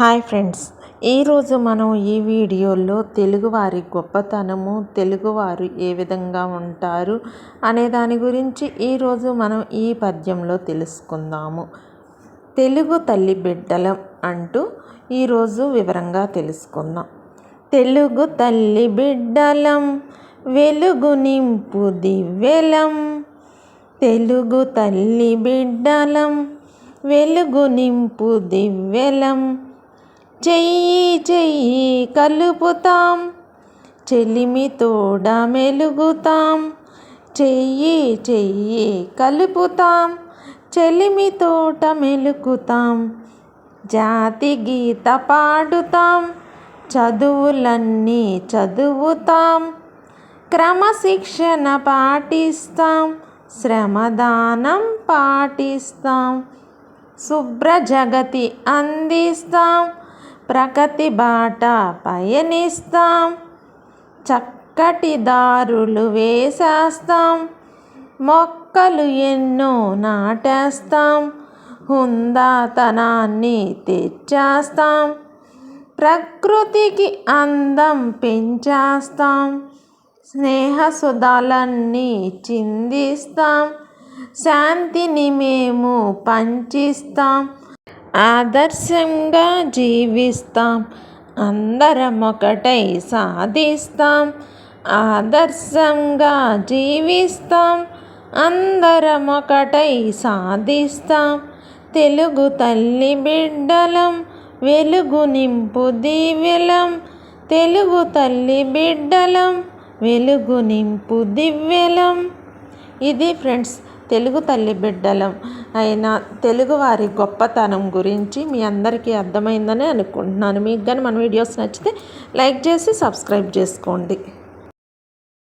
Hi friends. ఈరోజు మనం ఈ వీడియోలో తెలుగువారి గొప్పతనము తెలుగువారు ఏ విధంగా ఉంటారు అనే దాని గురించి ఈరోజు మనం ఈ పద్యంలో తెలుసుకుందాము. తెలుగు తల్లి బిడ్డలం అంటూ ఈరోజు వివరంగా తెలుసుకుందాం. తెలుగు తల్లి బిడ్డలం వెలుగు నింపు దివ్యలం. తెలుగు తల్లి బిడ్డలం వెలుగు నింపు దివ్యలం. చెయ్యి చెయ్యి కలుపుతాం. చెలిమి తోడ మెలుగుతాం. చెయ్యి చెయ్యి కలుపుతాం. చెలిమి తోట మెలుకుతాం. జాతి గీత పాడుతాం. చదువులన్నీ చదువుతాం. క్రమశిక్షణ పాటిస్తాం. శ్రమదానం పాటిస్తాం. శుభ్ర జగతి అందిస్తాం. ప్రగతి బాట పయనిస్తాం. చక్కటి దారులు వేసేస్తాం. మొక్కలు ఎన్నో నాటేస్తాం. హుందాతనాన్ని తెచ్చేస్తాం. ప్రకృతికి అందం పెంచేస్తాం. స్నేహసుధాలన్నీ చిందిస్తాం. శాంతిని మేము పంచిస్తాం. ఆదర్శంగా జీవిస్తాం. అందరం ఒకటై సాధిస్తాం. ఆదర్శంగా జీవిస్తాం. అందరం ఒకటై సాధిస్తాం. తెలుగు తల్లి బిడ్డలం వెలుగు నింపు దివ్యలం. తెలుగు తల్లి బిడ్డలం వెలుగు నింపు దివ్యలం. ఇది ఫ్రెండ్స్ తెలుగు తల్లి బిడ్డలం. అయిన తెలుగువారి గొప్పతనం గురించి మీ అందరికీ అర్థమైందని అనుకుంటున్నాను. మీకు కానీ మన వీడియోస్ నచ్చితే లైక్ చేసి సబ్స్క్రైబ్ చేసుకోండి.